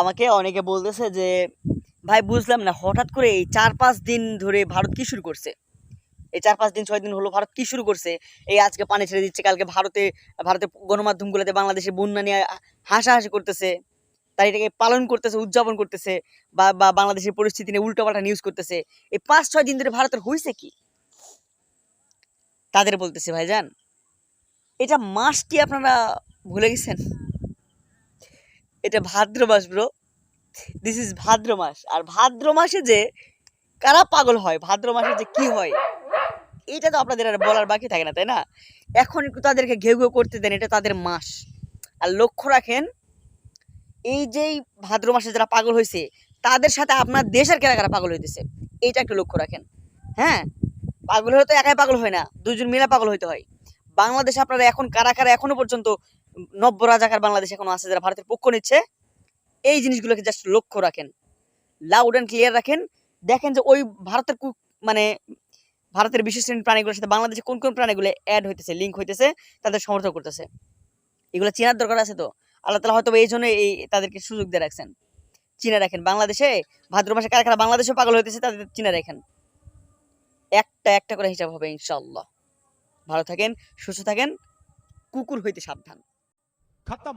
আমাকে অনেকে বলতেছে যে, ভাই, বুঝলাম না, হঠাৎ করে এই চার পাঁচ দিন ধরে ভারত কি শুরু করছে? এই চার পাঁচ দিন ছয় দিন হলো ভারত কি শুরু করছে? এই আজকে পানি ছেড়ে দিচ্ছে, কালকে ভারতে ভারতের গণমাধ্যমগুলোতে বাংলাদেশের বন্যা নিয়ে হাসাহাসি করতেছে তাই এটাকে পালন করতেছে, উদযাপন করতেছে, বা বা বাংলাদেশের পরিস্থিতি নিয়ে উল্টোপাল্টা নিউজ করতেছে। এই পাঁচ ছয় দিন ধরে ভারতের হয়েছে কি? তাদের বলতেছে, ভাইজান, এটা মাস কি আপনারা ভুলে গেছেন? এটা ভাদ্র মাস ব্রো দিস ইজ ভাদ্র মাস। আর ভাদ্র মাসে যে কারা পাগল হয়, ভাদ্র মাসে যে কি হয়, এটা তো আপনাদের আর বলার বাকি থাকে না, তাই না? এখন একটু তাদেরকে ঘেউ ঘেউ করতে দেন, এটা তাদের মাস। আর লক্ষ্য রাখেন, এই যেই ভাদ্র মাসে যারা পাগল হয়েছে তাদের সাথে আপনার দেশের কেনা কারা পাগল হইতেছে, এইটা একটু লক্ষ্য রাখেন। হ্যাঁ? পাগল হলে তো একাই পাগল হয় না দুজন মিলে পাগল হইতে হয়। বাংলাদেশে আপনারা এখন কারা কারা এখনও পর্যন্ত নব্য রাজাকার বাংলাদেশ এখনও আছে যারা ভারতের পক্ষ নিচ্ছে, এই জিনিসগুলোকে জাস্ট লক্ষ্য রাখেন। লাউড অ্যান্ড ক্লিয়ার রাখেন। দেখেন যে ওই ভারতের মানে ভারতের বিশেষ শ্রেণির প্রাণীগুলোর সাথে বাংলাদেশে কোন কোন প্রাণীগুলো অ্যাড হইতেছে লিঙ্ক হইতেছে, তাদের সমর্থন করতেছে। এগুলো চেনার দরকার আছে তো? আল্লাহ তালা হয়তো এই জন্য এই তাদেরকে সুযোগ দিয়ে রাখছেন। চিনে রাখেন বাংলাদেশে, ভাদ্র মাসে কারা কারা বাংলাদেশে পাগল হইতেছে তাদের চিনে রাখেন। একটা একটা করে হিসাব হবে ইনশাল্লাহ ভালো থাকেন সুস্থ থাকেন কুকুর হইতে সাবধান। খতম।